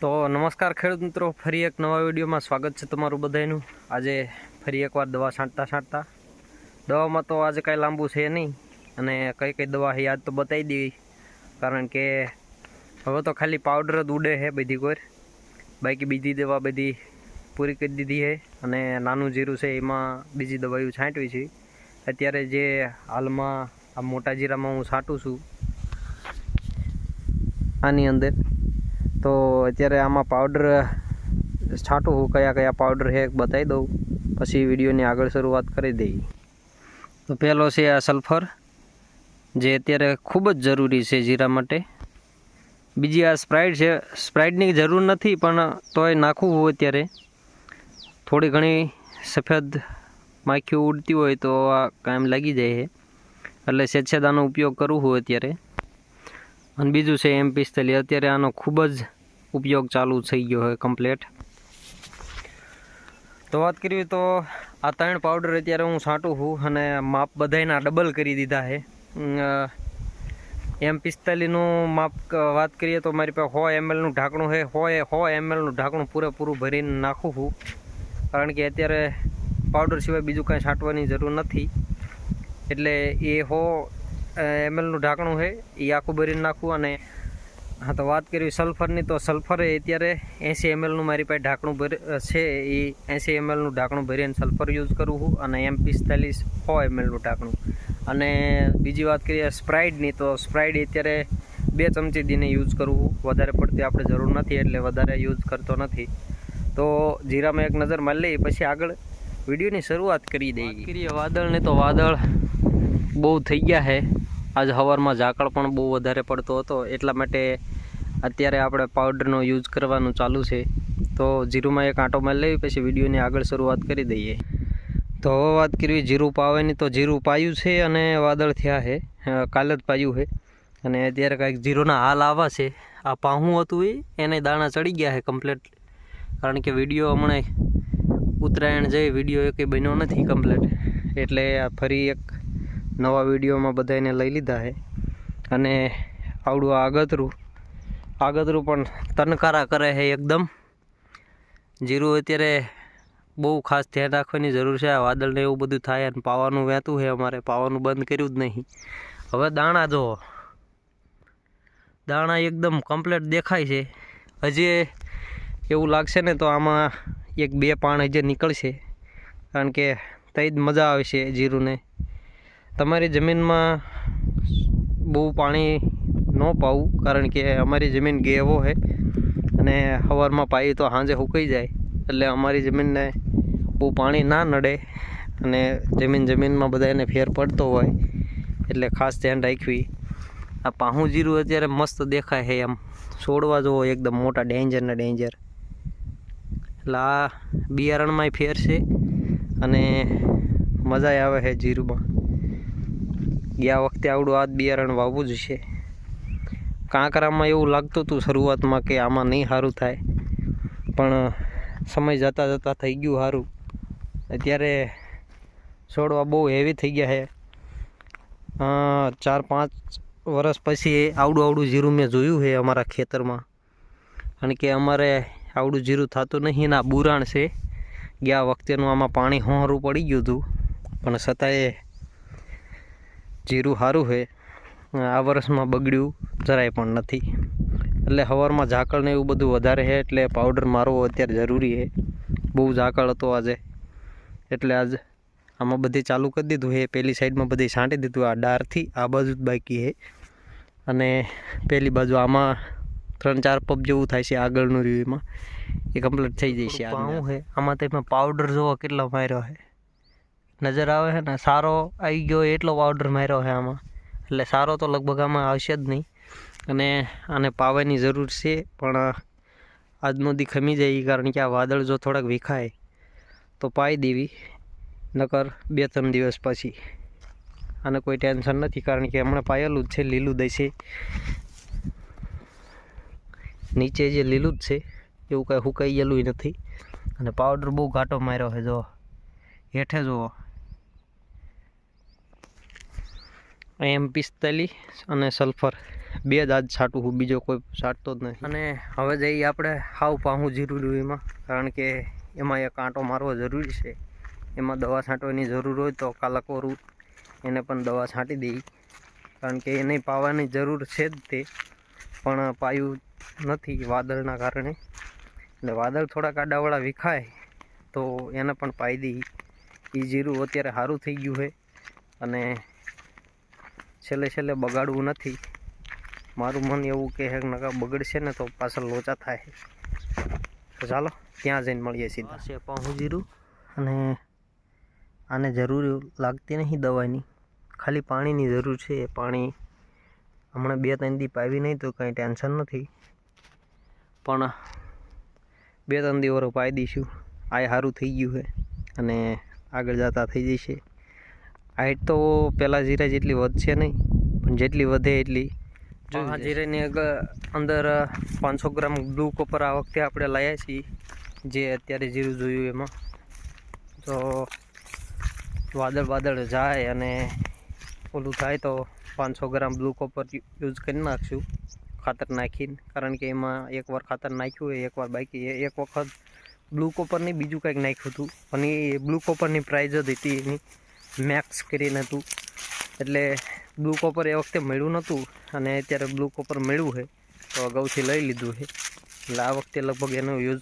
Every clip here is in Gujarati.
તો નમસ્કાર ખેડૂત મિત્રો, ફરી એક નવા વિડીયોમાં સ્વાગત છે તમારું બધાનું આજે ફરી એકવાર દવા છાંટતા છાંટતા. દવામાં તો આજે કાંઈ લાંબુ છે નહીં, અને કઈ કઈ દવા છે યાદ તો બતાવી દેવી. કારણ કે હવે તો ખાલી પાવડર જ ઉડે છે બધી કોઈ બાકી બીજી દવા બધી પૂરી કરી દીધી છે, અને નાનું જીરું છે એમાં બીજી દવાઓ છાંટવી છે. અત્યારે જે હાલમાં આ મોટા જીરામાં હું છાંટું છું, આની અંદર તો અત્યારે આમાં પાવડર છાંટું હું કયા કયા પાવડર છે બતાવી દઉં. પછી વિડીયોની આગળ શરૂઆત કરી દઈએ તો પહેલો છે આ સલ્ફર જે અત્યારે ખૂબ જ જરૂરી છે જીરા માટે. બીજી આ સ્પ્રાઇટ છે સ્પ્રાઇટની જરૂર નથી, પણ તોય નાખવું હોય અત્યારે થોડી ઘણી સફેદ માખીઓ ઉડતી હોય તો આ કાયમ લાગી જાય છે. એટલે સેછેદાનો ઉપયોગ કરવો હોય અત્યારે અને બીજું છે એમ પિસ્તાલીસ અત્યારે આનો ખૂબ જ ઉપયોગ ચાલુ થઈ ગયો હોય કમ્પ્લેટ તો વાત કરીએ તો આ ત્રણ પાવડર અત્યારે હું છાંટું છું અને માપ બધાયના ડબલ કરી દીધા છે. એમ પિસ્તાલીસનું માપ વાત કરીએ તો મારી પાસે સો એમએલનું ઢાંકણું છે. સો એ, સો એમએલનું ઢાંકણું પૂરેપૂરું ભરીને નાખું છું. કારણ કે અત્યારે પાવડર સિવાય બીજું કાંઈ છાંટવાની જરૂર નથી. એટલે એ સો એમએલનું ઢાંકણું છે એ આખું ભરીને નાખવું અને હા, તો વાત કરવી સલ્ફરની, તો સલ્ફર અત્યારે એંસી એમએલનું મારી પાસે ઢાંકણું ભર છે એ એંસી એમએલનું ઢાંકણું ભરીને સલ્ફર યુઝ કરું છું અને એમ પિસ્તાલીસ સો એમએલનું ઢાંકણું. અને બીજી વાત કરીએ સ્પ્રાઇડની તો સ્પ્રાઇડ અત્યારે બે ચમચી દીને યુઝ કરું છું. વધારે પડતી આપણે જરૂર નથી, એટલે વધારે યુઝ કરતો નથી. તો જીરામાં એક નજર મારી લઈએ પછી આગળ વિડીયોની શરૂઆત કરી દઈએ. કરીએ વાદળને, તો વાદળ બહુ થઈ ગયા છે. આજ હવારમાં ઝાકળ પણ બહુ વધારે પડતો હતો. એટલા માટે અત્યારે આપણે પાવડરનો યુઝ કરવાનું ચાલુ છે. તો જીરુમાં એક આંટો મારી લેવી, પછી વિડીયોની આગળ શરૂઆત કરી દઈએ. તો હવે વાત કરવી જીરું પાવાની. તો જીરું પાયું છે અને વાદળ થયા છે. કાલે જ પાયું છે. અને અત્યારે કાંઈક જીરુના હાલ આવા છે. આ પાહું હતું એ, એને દાણા ચડી ગયા છે કમ્પ્લેટ કારણ કે વીડિયો હમણાં ઉત્તરાયણ જઈ વીડિયો એકે બન્યો નથી કમ્પ્લેટ એટલે આ ફરી એક નવા વિડીયોમાં બધાને લઈ લીધા છે અને આવડું આગતરું આગતરું પણ તનકારા કરે છે એકદમ. જીરું અત્યારે બહુ ખાસ ધ્યાન રાખવાની જરૂર છે. વાદળને એવું બધું થાય અને પાવાનું વહેતું છે અમારે. પાવાનું બંધ કર્યું જ નહીં. હવે દાણા જો. દાણા એકદમ કમ્પ્લેટ દેખાય છે. હજી એવું લાગશે ને તો આમાં એક બે પાણ હજી નીકળશે. કારણ કે તઈ જ મજા આવશે જીરુંને. તમારી જમીનમાં બહુ પાણી ન પાવું, કારણ કે અમારી જમીન ગેવો છે અને સવારમાં પાઈ તો સાંજે સુકાઈ જાય, એટલે અમારી જમીનને બહુ પાણી ના નડે અને જમીન જમીનમાં બધાને ફેર પડતો હોય, એટલે ખાસ ધ્યાન રાખવી. આ પાહું જીરું અત્યારે મસ્ત દેખાય છે એમ, છોડવા જુઓ એકદમ મોટા ડેન્જર ને ડેન્જર એટલે આ બિયારણમાંય ફેર છે અને મજા આવે છે જીરુમાં. ગયા વખતે આવડું આ બિયારણ વાવવું જ છે. કાંકરામાં એવું લાગતું હતું શરૂઆતમાં કે આમાં નહીં સારું થાય. પણ સમય જતાં જતાં થઈ ગયું સારું. અત્યારે છોડવા બહુ હેવી થઈ ગયા છે. ચાર પાંચ વર્ષ પછી આવડું આવડું જીરું મેં જોયું છે અમારા ખેતરમાં. કારણ કે અમારે આવડું જીરું થતું નહીં ના બુરાણ છે. ગયા વખતેનું આમાં પાણી હોરું પડી ગયું હતું. પણ છતાંય જીરું સારું છે. આ વર્ષમાં બગડ્યું જરાય પણ નથી. એટલે હવારમાં ઝાકળ ને એવું બધું વધારે છે એટલે પાવડર મારવો અત્યારે જરૂરી છે. બહુ ઝાકળ હતો આજે. એટલે આજ આમાં બધી ચાલુ કરી દીધું છે. પેલી સાઈડમાં બધી છાંટી દીધું. આ ડારથી આ બાજુ જ બાકી છે. અને પેલી બાજુ આમાં ત્રણ ચાર પબ જેવું થાય છે આગળનું રિવ્યુમાં એ કમ્પ્લીટ થઈ જશે આમાં તેમાં પાવડર જોવા કેટલો માર્યો છે. નજર આવે છે ને, સારો આવી ગયો, એટલો પાવડર માર્યો છે આમાં. એટલે સારો તો લગભગ આમાં આવશે જ નહીં. અને આને પાવાની જરૂર છે, પણ આજનો દી ખમી જાય કારણ કે આ વાદળ જો થોડાક વિખાય, તો પાઈ દેવી. નકર બે ત્રણ દિવસ પછી. આને કોઈ ટેન્શન નથી, કારણ કે હમણાં પાયેલું જ છે, લીલું દેશે નીચે જે લીલું જ છે, એવું કાંઈ હુકાઈ ગયેલું નથી. અને પાવડર બહુ ઘાટો માર્યો છે, જો. હેઠે જુઓ. એમ પિસ્તાલીસ અને સલ્ફર. બે જ આજ છાંટું હું બીજો કોઈ છાંટતો જ નથી. અને હવે જઈએ આપણે હાવ પાહું જીરું એમાં કારણ કે એમાં એક કાંટો મારવો જરૂરી છે. એમાં દવા છાંટવાની જરૂર હોય તો કાલાકોરું એને પણ દવા છાંટી દઈ કારણ કે એને પાવાની જરૂર છે જ તે. પણ પાયું નથી વાદળના કારણે. એટલે વાદળ થોડા કાડાવાળા વિખાય તો એને પણ પાઈ દઈ એ જીરું અત્યારે સારું થઈ ગયું છે. અને છેલ્લે છેલ્લે બગાડવું નથી. મારું મન એવું કહે કે નકા બગડશે ને તો પાછળ લોચા થાય. તો ચાલો ત્યાં જઈને મળીએ સીધા. છે પાહું જીરું. અને આને જરૂર લાગતી નહીં દવાની. ખાલી પાણીની જરૂર છે એ પાણી. હમણાં બે ત્રણ દી પાવી નહીં તો કંઈ ટેન્શન નથી. પણ બે ત્રણ દી વરો પાઈ દઈશું. આ સારું થઈ ગયું છે. અને આગળ જતા થઈ જશે હાઈટ તો પહેલાં જીરા જેટલી વધશે નહીં પણ જેટલી વધે એટલી. જો આ જીરાની અંદર પાંચસો ગ્રામ બ્લુ કોપર આ વખતે આપણે લાવ્યા છીએ જે અત્યારે જીરું જોયું એમાં. તો વાદળ વાદળ જાય અને ઓલું થાય તો પાંચસો ગ્રામ બ્લુ કોપર યુઝ કરી નાખશું ખાતર નાખીને. કારણ કે એમાં એકવાર ખાતર નાખ્યું હોય એકવાર બાકી. એક વખત બ્લુ કોપરની બીજું કંઈક નાખ્યું હતું. અને એ બ્લુ કોપરની પ્રાઇઝ જ હતી એની. મેક્સ કરીને હતું. એટલે બ્લુ કોપર એ વખતે મળ્યું નહોતું અને અત્યારે બ્લુ કોપર મળ્યું છે. તો અગાઉથી લઈ લીધું છે. એટલે આ વખતે લગભગ એનો યુઝ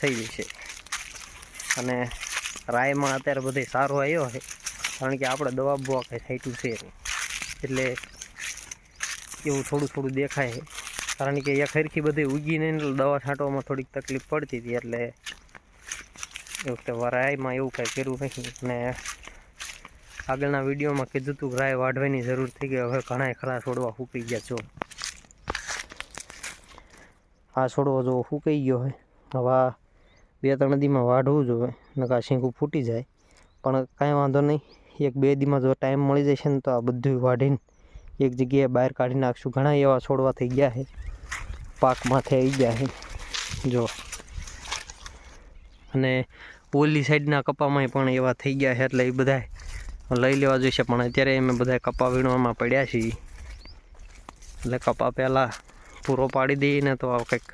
થઈ જશે. અને રાયમાં અત્યારે બધે સારો આવ્યો છે. કારણ કે આપણે દવા બવા કંઈ છાંટ્યું છે એટલે એવું થોડું થોડું દેખાય છે. કારણ કે એક હરખી બધી ઉગીને દવા છાંટવામાં થોડીક તકલીફ પડતી હતી. એટલે એ વખતે રાયમાં એવું કાંઈ કર્યું નહીં. અને આગળના વિડીયોમાં કીધું હતું રાય વાઢવાની જરૂર થઈ ગઈ, હવે ઘણા ખરા છોડવા ફૂકી ગયા છો. આ છોડવો જો ફૂકાઈ ગયો હોય, હવે બે ત્રણ દીમાં વાઢવું જોઈએ નકા શીંકું ફૂટી જાય. પણ કાંઈ વાંધો નહીં, એક બે દીમાં જો ટાઈમ મળી જશે ને તો આ બધું વાઢીને એક જગ્યાએ બહાર કાઢી નાખશું. ઘણા એવા છોડવા થઈ ગયા છે પાક માથે આવી ગયા છે. જો. અને ઓલી સાઈડના કપામાં પણ એવા થઈ ગયા છે, એટલે એ બધા લઈ લેવા જોઈશે. પણ અત્યારે અમે બધા કપા વીણવામાં પડ્યા છીએ. એટલે કપા પહેલાં પૂરો પાડી દઈએ તો આ કંઈક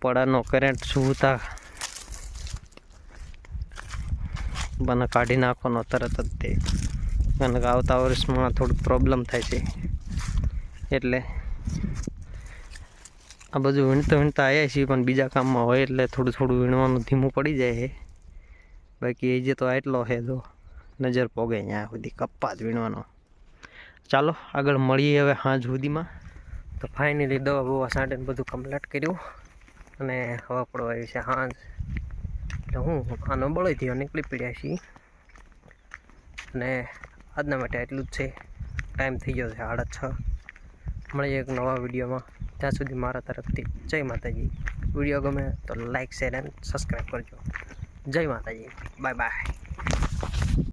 પડાનો કરંટ સુવતા બને કાઢી નાખવાનો તરત જ તે. કારણ આવતા વર્ષમાં થોડુંક પ્રોબ્લેમ થાય છે. એટલે આ બધું વીણતા વીણતા આવ્યા છીએ, પણ બીજા કામમાં હોય એટલે થોડું થોડું વીણવાનું ધીમું પડી જાય છે. બાકી એ જે તો આટલો છે જો. નજર પોગે ત્યાં સુધી કપ્પા જ વીણવાનો. ચાલો, આગળ મળીએ હવે સાંજ સુધીમાં. તો ફાઇનલી દવા બવા સાંટીને બધું કમ્પ્લીટ કર્યું. અને હવા પડવા આવી છે સાંજ એટલે હું આનો બળીથી નીકળી પડ્યા છીએ. અને આજના માટે એટલું જ છે. ટાઈમ થઈ ગયો છે સાડા છ. મળીએ એક નવા વિડીયોમાં. ત્યાં સુધી મારા તરફથી જય માતાજી. વીડિયો ગમે તો લાઇક શેર એન્ડ સબસ્ક્રાઈબ કરજો. જય માતાજી. Bye bye